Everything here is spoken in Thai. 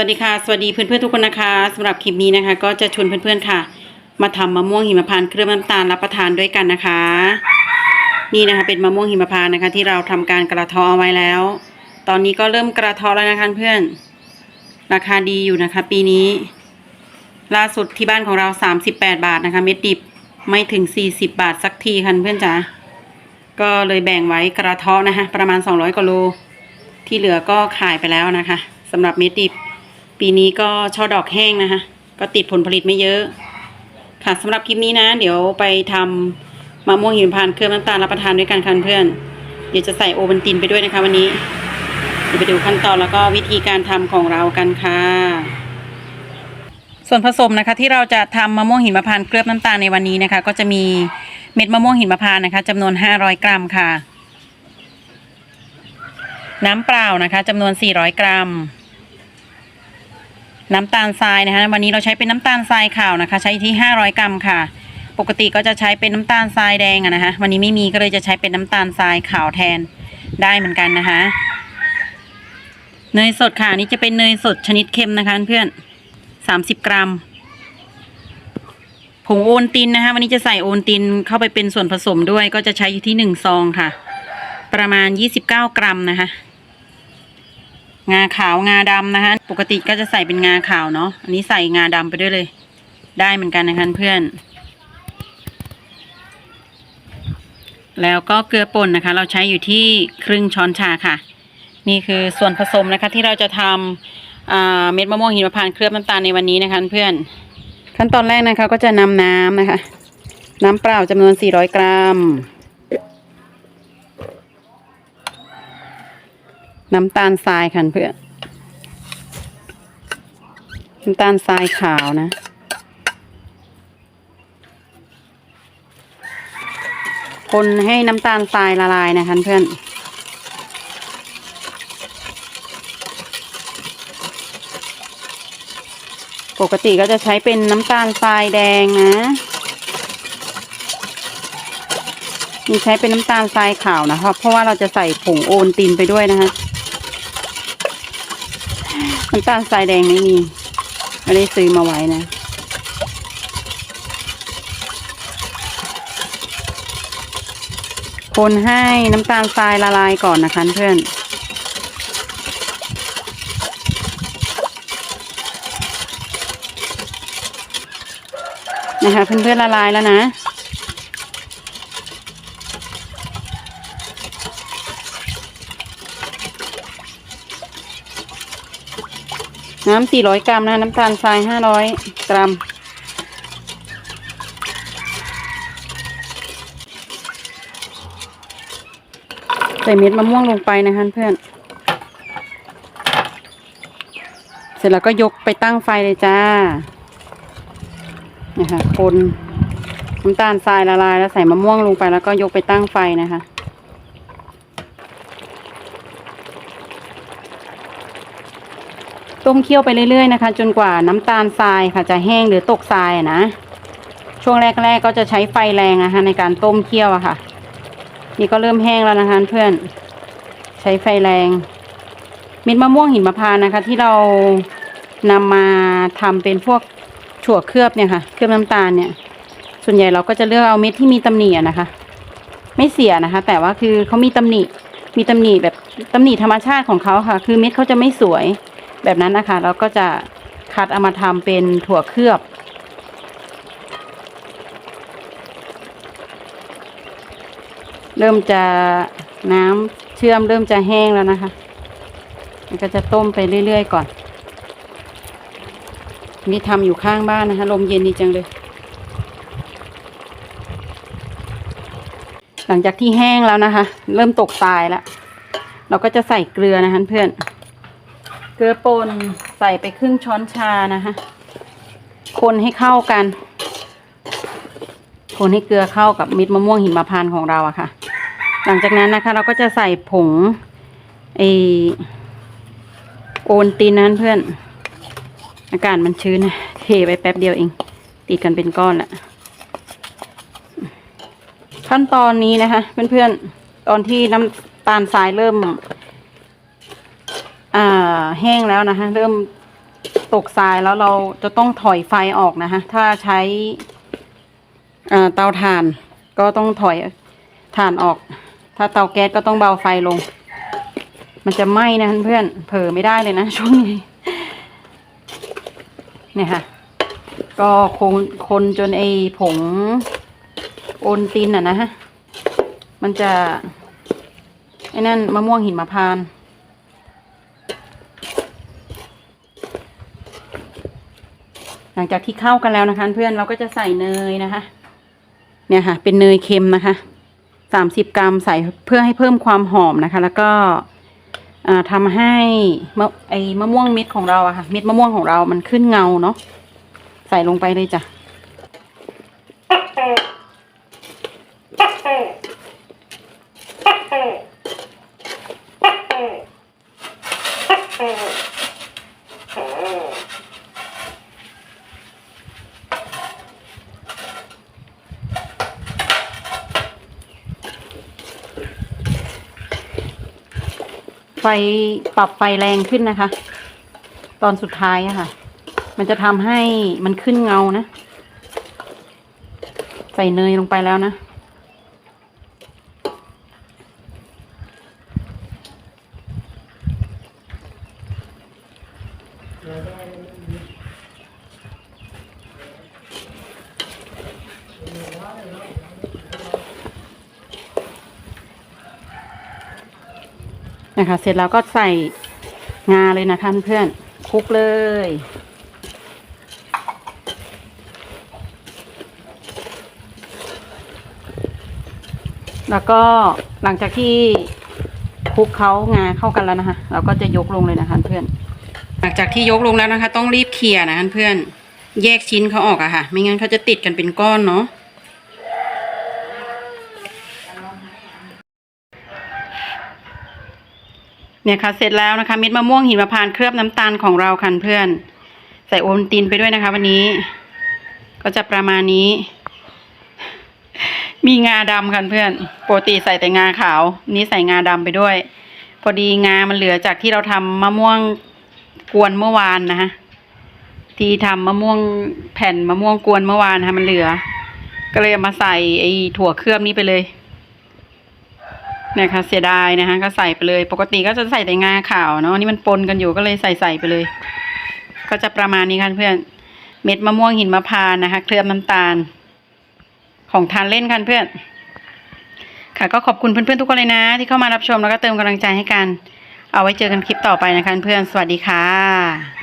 วัสดีค่ะ สวัสดีเพื่อนๆทุกคนนะคะสำหรับคลิปนี้นะคะ ก็จะชวนเพื่อนๆค่ะ มาทำมะม่วงหิมพานต์เคลือบน้ำตาลรับประทานด้วยกันนะคะ นี่นะคะเป็นมะม่วงหิมพานต์นะคะ ที่เราทำการกระเทาะเอาไว้แล้ว ตอนนี้ก็เริ่มกระเทาะแล้วนะคะเพื่อนราคาดีอยู่นะคะ ปีนี้ ล่าสุดที่บ้านของเรา 38 บาทนะคะ เม็ดดิบไม่ถึง 40 บาทสักทีค่ะเพื่อนจ๋าก็เลยแบ่งไว้กระเทาะนะคะ ประมาณ 200กิโลที่เหลือก็ขายไปแล้วนะคะสำหรับเม็ดดิบ ปีนี้ก็ช่อดอกแห้งนะคะ ก็ติดผลผลิตไม่เยอะ ค่ะสำหรับคลิปนี้นะ เดี๋ยวไปทำมะม่วงหิมพานต์เคลือบน้ำตาลรับประทานด้วยกันค่ะเพื่อน เดี๋ยวจะใส่โอวัลตินไปด้วยนะคะวันนี้เดี๋ยวไปดูขั้นตอนแล้วก็วิธีการทำของเรากันค่ะ ส่วนผสมนะคะที่เราจะทำมะม่วงหิมพานต์เคลือบน้ำตาลในวันนี้นะคะ ก็จะมีเม็ดมะม่วงหิมพานต์นะคะจำนวน 500 กรัมค่ะ น้ำเปล่านะคะจำนวน 400 กรัม น้ำตาลทรายนะคะ วันนี้เราใช้เป็นน้ำตาลทรายขาวนะคะ ใช้ที่ 500 กรัมค่ะ ปกติก็จะใช้เป็นน้ำตาลทรายแดงนะคะ วันนี้ไม่มีก็เลยจะใช้เป็นน้ำตาลทรายขาวแทนได้เหมือนกันนะคะ เนยสดค่ะนี่จะเป็นเนยสดชนิดเค็มนะคะเพื่อน30กรัมผงโอนตินนะคะ วันนี้จะใส่โอนตินเข้าไปเป็นส่วนผสมด้วย ก็จะใช้อยู่ที่หนึ่งซองค่ะ ประมาณ29กรัมนะคะ งาขาวงาดำนะคะ ปกติก็จะใส่เป็นงาขาวเนาะอันนี้ใส่งาดำไปด้วยเลย ได้เหมือนกันนะคะเพื่อน แล้วก็เกลือป่นนะคะ เราใช้อยู่ที่ครึ่งช้อนชาค่ะ นี่คือส่วนผสมนะคะที่เราจะทำเม็ดมะม่วงหิมพานต์เคลือบน้ำตาลในวันนี้นะคะเพื่อน ขั้นตอนแรกนะคะก็จะนำน้ำนะคะ น้ำเปล่าจำนวน 400 กรัม น้ำตาลทรายค่ะเพื่อนน้ำตาลทรายขาวนะ คนให้น้ำตาลทรายละลายนะคะเพื่อนปกติก็จะใช้เป็นน้ำตาลทรายแดงนะนี่ใช้เป็นน้ำตาลทรายขาวนะคะเพราะว่าเราจะใส่ผงโอนตินไปด้วยนะคะ น้ำตาลทรายแดงไม่มีไม่ได้ซื้อมาไว้นะคนให้น้ำตาลทรายละลายก่อนนะคะเพื่อนนะคะเพื่อนๆละลายแล้วนะ น้ำ400กรัมนะน้ำตาลทราย500กรัม ใส่เม็ดมะม่วงลงไปนะคะเพื่อน เสร็จแล้วก็ยกไปตั้งไฟเลยจ้านะคะคนน้ำตาลทรายละลายแล้วใส่มะม่วงลงไปแล้วก็ยกไปตั้งไฟนะคะ ต้มเคี่ยวไปเรื่อยๆนะคะ จนกว่าน้ำตาลทรายค่ะจะแห้งหรือตกทรายนะ ช่วงแรกๆก็จะใช้ไฟแรงนะคะในการต้มเคี่ยวอะค่ะ นี่ก็เริ่มแห้งแล้วนะคะเพื่อน ใช้ไฟแรง เม็ดมะม่วงหิมพานต์นะคะ ที่เรานำมาทำเป็นพวกถั่วเคลือบเนี่ยค่ะ เคลือบน้ำตาลเนี่ย ส่วนใหญ่เราก็จะเลือกเอาเม็ดที่มีตำหนิอะนะคะ ไม่เสียนะคะ แต่ว่าคือเขามีตำหนิ มีตำหนิแบบตำหนิธรรมชาติของเขาค่ะ คือเม็ดเขาจะไม่สวย แบบนั้นนะคะ เราก็จะคัดเอามาทำเป็นถั่วเคลือบ เริ่มจะน้ำเชื่อมเริ่มจะแห้งแล้วนะคะมันก็จะต้มไปเรื่อยๆก่อน นี่ทำอยู่ข้างบ้านนะคะ ลมเย็นดีจังเลย หลังจากที่แห้งแล้วนะคะ เริ่มตกทรายแล้ว เราก็จะใส่เกลือนะคะเพื่อน เกลือป่นใส่ไปครึ่งช้อนชานะคะคนให้เข้ากัน คนให้เกลือเข้ากับเม็ดมะม่วงหิมพานต์ของเราอะค่ะ หลังจากนั้นนะคะ เราก็จะใส่ผงไอโอนตินนั้นเพื่อน อากาศมันชื้นเทไปแป๊บเดียวเอง ติดกันเป็นก้อนละขั้นตอนนี้นะคะ เพื่อนๆตอนที่น้ำตาลทรายเริ่ม แห้งแล้วนะคะเริ่มตกทรายแล้วเราจะต้องถอยไฟออกนะคะถ้าใช้เตาถ่านก็ต้องถอยถ่านออก ถ้าเตาแก๊สก็ต้องเบาไฟลง มันจะไหม้นะเพื่อนเผลอไม่ได้เลยนะช่วงนี้เนี่ยค่ะ ก็คนคนจนไอผงโอนตินอะนะฮะมันจะไอ้นั่นมะม่วงหินมะพร้านต์ หลังจากที่เข้ากันแล้วนะคะ เพื่อนเราก็จะใส่เนยนะคะ เนี่ยค่ะ เป็นเนยเค็มนะคะสามสิบกรัมใส่เพื่อให้เพิ่มความหอมนะคะ แล้วก็ทำทำให้มะไอมะม่วงเม็ดของเราอะค่ะ เม็ดมะม่วงของเรามันขึ้นเงาเนาะใส่ลงไปเลยจ้ะ ไฟปรับไฟแรงขึ้นนะคะ ตอนสุดท้ายอะค่ะ มันจะทำให้มันขึ้นเงานะ ใส่เนยลงไปแล้วนะ นะคะ เสร็จแล้วก็ใส่งาเลยนะคะเพื่อนคลุกเลย แล้วก็หลังจากที่คลุกเขางาเข้ากันแล้วนะคะ เราก็จะยกลงเลยนะคะเพื่อน หลังจากที่ยกลงแล้วนะคะ ต้องรีบเขี่ยนะคะเพื่อน แยกชิ้นเขาออกอะค่ะ ไม่งั้นเขาจะติดกันเป็นก้อนเนาะ เนี่ยค่ะเสร็จแล้วนะคะเม็ดมะม่วงหินมะพร้านต์เคลือบน้ำตาลของเราค่ะเพื่อน ใส่โอวัลตินไปด้วยนะคะ วันนี้ ก็จะประมาณนี้ มีงาดำค่ะเพื่อนปกติใส่แต่งาขาว นี้ใส่งาดำไปด้วย พอดีงามันเหลือจากที่เราทำมะม่วงกวนเมื่อวานนะคะที่ทำมะม่วงแผ่นมะม่วงกวนเมื่อวานนะคะมันเหลือ ก็เลยมาใส่ไอ้ถั่วเคลือบนี้ไปเลย นี่ยค่ะเสียดายนะคะก็ใส่ไปเลย ปกติก็จะใส่แต่งาขาวเนาะนี่มันปนกันอยู่ก็เลยใส่ใส่ไปเลย ก็จะประมาณนี้ค่ะเพื่อนเม็ดมะม่วงหินมะพร้านนะคะ เคลือบน้ำตาล ของทานเล่นกันเพื่อน ค่ะก็ขอบคุณเพื่อนๆทุกคนเลยนะ ที่เข้ามารับชมแล้วก็เติมกำลังใจให้กัน เอาไว้เจอกันคลิปต่อไปนะคะเพื่อนสวัสดีค่ะ